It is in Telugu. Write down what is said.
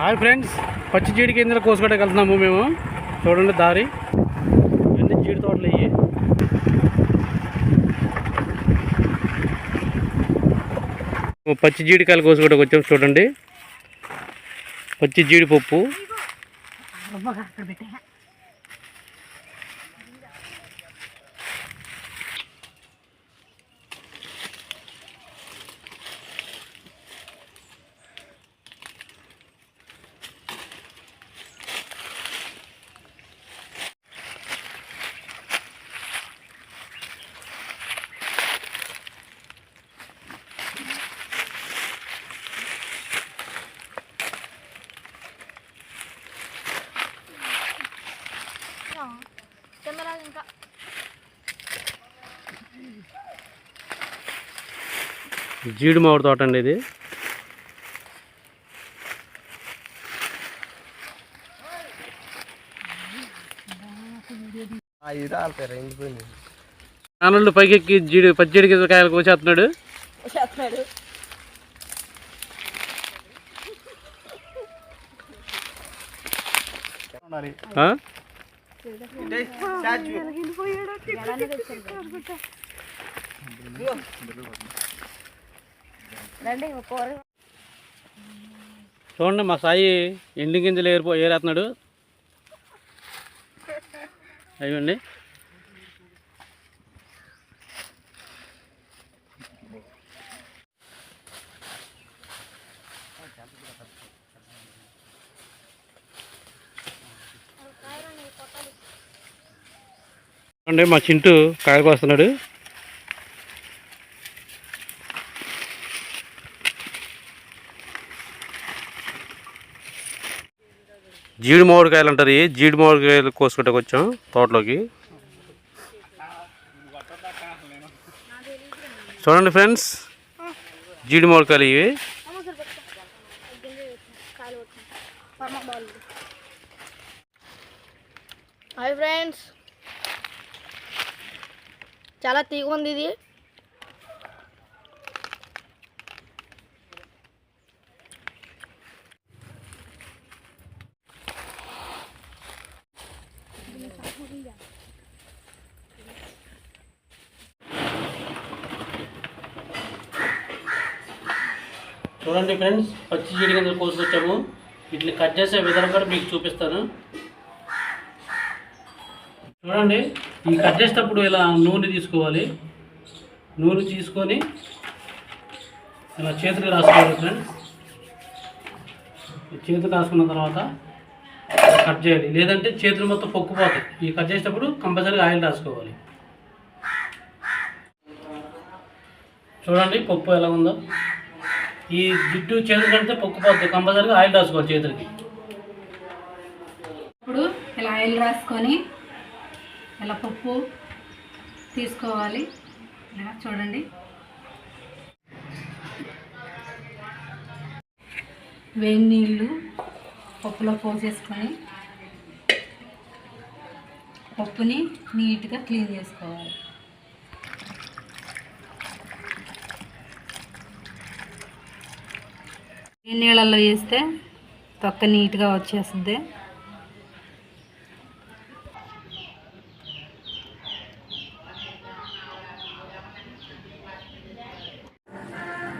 హాయ్ ఫ్రెండ్స్ పచ్చి జీడి కింద కోసుకోవడానికి వెళ్తున్నాము మేము. చూడండి దారి. ఇవన్నీ జీడి తోటలు ఇవి పచ్చి జీడికాయలు కోసుకోవడానికి వచ్చాము చూడండి. పచ్చి జీడిపప్పు కెమెరా ఇంకా. జీడి మామిడి తోట అండి ఇది. నాన్నలు పైకెక్కి జీడి పచ్చి జీడి కింద కాయలు కోసేస్తున్నాడు కూర చూడండి మా సాయి ఎండి గింజలు ఏరిపో ఏరేస్తున్నాడు. అయ్యండి. చూడండి మా చింటూ కాయకు వస్తున్నాడు జీడి మామిడికాయలు అంటారు. ఇవి జీడి మామిడికాయలు కోసుకుంటే వచ్చాం తోటలోకి? చూడండి ఫ్రెండ్స్ జీడి మామిడికాయలు ఇవి. Hi friends. చాలా తీగ ఉంది ఇది. చూడండి ఫ్రెండ్స్ పచ్చి జీడి కోసుకొచ్చాము వీటిని కట్ చేసే విధానం కూడా మీకు చూపిస్తాను. చూడండి ఈ కట్ చేసేటప్పుడు ఇలా నూనె తీసుకోవాలి. నూనె తీసుకొని ఇలా చేతికి రాసుకోవాలి ఫ్రెండ్స్ చేతికి రాసుకున్న తర్వాత కట్ చేయాలి. లేదంటే చేతులు మొత్తం పొక్కుపోతాయి. ఈ కట్ చేసేటప్పుడు కంపల్సరీగా ఆయిల్ రాసుకోవాలి. చూడండి పప్పు ఎలా ఉందో. ఈ జిడ్డు చేతులు కంటే పొక్కుపోతుంది కంపల్సరీగా ఆయిల్ రాసుకోవాలి చేతులకి. ఇప్పుడు ఇలా ఆయిల్ రాసుకొని ఇలా పప్పు తీసుకోవాలి? ఇలా చూడండి. వేడి నీళ్ళు పప్పులో పోసేసుకొని పప్పుని నీట్గా క్లీన్ చేసుకోవాలి. వేడి నీళ్ళల్లో వేస్తే తొక్క నీట్గా వచ్చేస్తుంది.